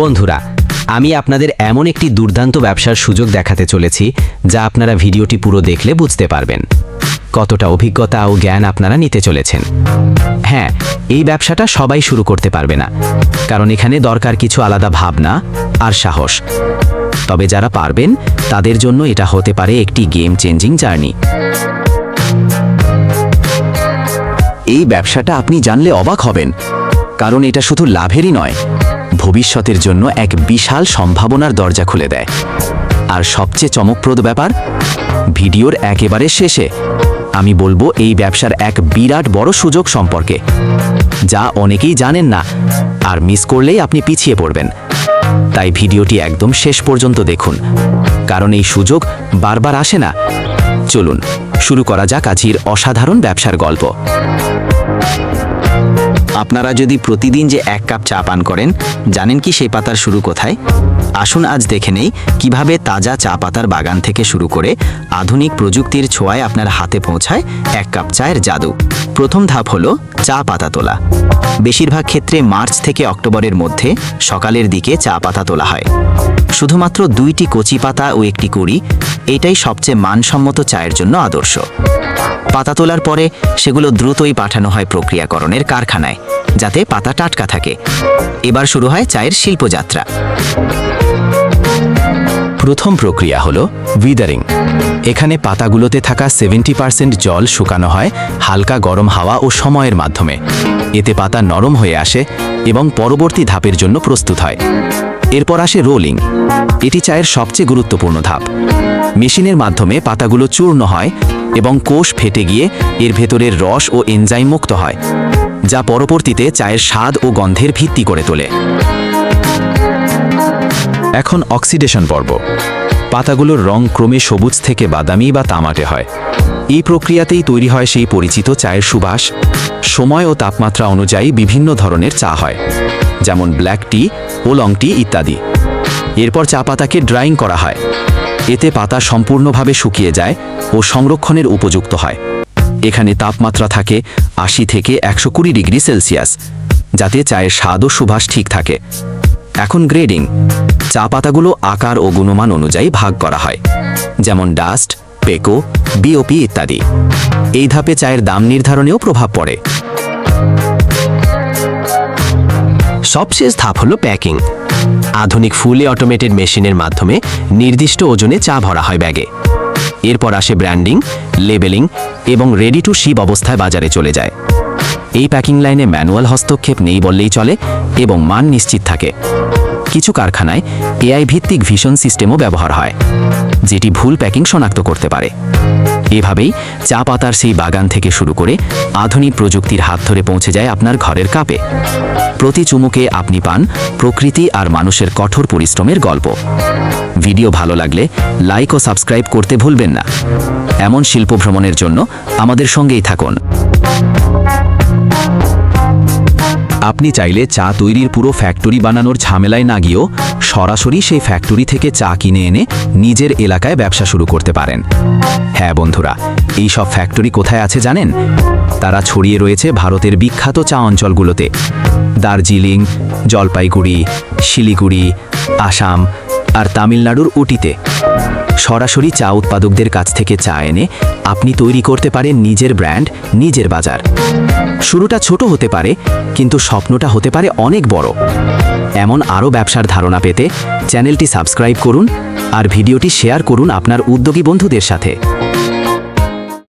বন্ধুরা, আমি আপনাদের এমন একটি দুর্দান্ত ব্যবসার সুযোগ দেখাতে চলেছি, যা আপনারা ভিডিওটি পুরো দেখলে বুঝতে পারবেন। কতটা অভিজ্ঞতা ও জ্ঞান আপনারা নিতে চলেছেন। হ্যাঁ এই ব্যবসাটা সবাই শুরু করতে পারবে না, কারণ এখানে দরকার কিছু আলাদা ভাবনা আর সাহস। তবে যারা পারবেন, তাদের জন্য এটা হতে পারে একটি গেম চেঞ্জিং জার্নি। এই ব্যবসাটা আপনি জানলে অবাক হবেন, কারণ এটা শুধু লাভেরই নয় ভবিষ্যতের জন্য এক বিশাল সম্ভাবনার দরজা খুলে দেয়। আর সবচেয়ে চমকপ্রদ ব্যাপার, ভিডিওর একেবারে শেষে আমি বলব এই ব্যবসার এক বিরাট বড় সুযোগ সম্পর্কে, যা অনেকেই জানেন না আর মিস করলেই আপনি পিছিয়ে পড়বেন। তাই ভিডিওটি একদম শেষ পর্যন্ত দেখুন, কারণ এই সুযোগ বারবার আসে না। চলুন, শুরু করা যাক আজির অসাধারণ ব্যবসার গল্প। আপনারা যদি প্রতিদিন যে এক কাপ চা পান করেন, জানেন কি সেই পাতার শুরু কোথায়? আসুন আজ দেখে নেই কীভাবে তাজা চা পাতার বাগান থেকে শুরু করে আধুনিক প্রযুক্তির ছোঁয়ায় আপনার হাতে পৌঁছায় এক কাপ চায়ের জাদু। প্রথম ধাপ হলো চা পাতা তোলা। বেশিরভাগ ক্ষেত্রে মার্চ থেকে অক্টোবরের মধ্যে সকালের দিকে চা পাতা তোলা হয়। শুধুমাত্র দুইটি কচি পাতা ও একটি কুড়ি এটাই সবচেয়ে মানসম্মত চায়ের জন্য আদর্শ। পাতা তোলার পরে সেগুলো দ্রুতই পাঠানো হয় প্রক্রিয়াকরণের কারখানায়, যাতে পাতা টাটকা থাকে। এবার শুরু হয় চায়ের শিল্পযাত্রা। প্রথম প্রক্রিয়া হল উইদারিং এখানে পাতাগুলোতে থাকা সেভেন্টি পার্সেন্ট জল শুকানো হয় হালকা গরম হাওয়া ও সময়ের মাধ্যমে। এতে পাতা নরম হয়ে আসে এবং পরবর্তী ধাপের জন্য প্রস্তুত হয়। এরপর আসে রোলিং। এটি চায়ের সবচেয়ে গুরুত্বপূর্ণ ধাপ। মেশিনের মাধ্যমে পাতাগুলো চূর্ণ হয় এবং কোষ ফেটে গিয়ে এর ভেতরের রস ও এনজাইম মুক্ত হয়, যা পরবর্তীতে চায়ের স্বাদ ও গন্ধের ভিত্তি করে তোলে। এখন অক্সিডেশন পর্ব। পাতাগুলোর রং ক্রমে সবুজ থেকে বাদামি বা তামাটে হয়। এই প্রক্রিয়াতেই তৈরি হয় সেই পরিচিত চায়ের সুবাস। সময় ও তাপমাত্রা অনুযায়ী বিভিন্ন ধরনের চা হয়। যেমন ব্ল্যাক টি ও লং টি ইত্যাদি। এরপর চা পাতাকে ড্রাইং করা হয়। এতে পাতা সম্পূর্ণভাবে শুকিয়ে যায় ও সংরক্ষণের উপযুক্ত হয়। এখানে তাপমাত্রা থাকে আশি থেকে একশো কুড়ি ডিগ্রি সেলসিয়াস, যাতে চায়ের স্বাদ ও সুভাষ ঠিক থাকে। এখন গ্রেডিং চা পাতাগুলো আকার ও গুণমান অনুযায়ী ভাগ করা হয়, যেমন ডাস্ট পেকো বিওপি ইত্যাদি। এই ধাপে চায়ের দাম নির্ধারণেও প্রভাব পড়ে। সবশেষ ধাপ হলো প্যাকিং আধুনিক ফুলে অটোমেটেড মেশিনের মাধ্যমে নির্দিষ্ট ওজনে চা ভরা হয় ব্যাগে এরপর আসে ব্র্যান্ডিং লেবেলিং এবং রেডি টু শিপ অবস্থায় বাজারে চলে যায়। এই প্যাকিং লাইনে ম্যানুয়াল হস্তক্ষেপ নেই বললেই চলে এবং মান নিশ্চিত থাকে। কিছু কারখানায় এআই ভিত্তিক ভিশন সিস্টেমও ব্যবহার হয়, যেটি ভুল প্যাকিং শনাক্ত করতে পারে। এভাবেই চা পাতার সেই বাগান থেকে শুরু করে আধুনিক প্রযুক্তির হাত ধরে পৌঁছে যায় আপনার ঘরের কাপে। প্রতি চুমুকে আপনি পান প্রকৃতি আর মানুষের কঠোর পরিশ্রমের গল্প। ভিডিও ভালো লাগলে লাইক ও সাবস্ক্রাইব করতে ভুলবেন না। এমন শিল্প ভ্রমণের জন্য আমাদের সঙ্গেই থাকুন। আপনি চাইলে চা তৈরির পুরো ফ্যাক্টরি বানানোর ঝামেলায় না গিয়েও সরাসরি সেই ফ্যাক্টরি থেকে চা কিনে এনে নিজের এলাকায় ব্যবসা শুরু করতে পারেন। হ্যাঁ বন্ধুরা, এই সব ফ্যাক্টরি কোথায় আছে জানেন? তারা ছড়িয়ে রয়েছে ভারতের বিখ্যাত চা অঞ্চলগুলোতে। দার্জিলিং, জলপাইগুড়ি, শিলিগুড়ি, আসাম আর তামিলনাড়ুর উটিতে। সরাসরি চা উৎপাদকদের কাছ থেকে চা এনে আপনি তৈরি করতে পারেন নিজের ব্র্যান্ড, নিজের বাজার। শুরুটা ছোট হতে পারে, কিন্তু স্বপ্নটা হতে পারে অনেক বড়। এমন আরও ব্যবসার ধারণা পেতে চ্যানেলটি সাবস্ক্রাইব করুন আর ভিডিওটি শেয়ার করুন আপনার উদ্যোগী বন্ধুদের সাথে।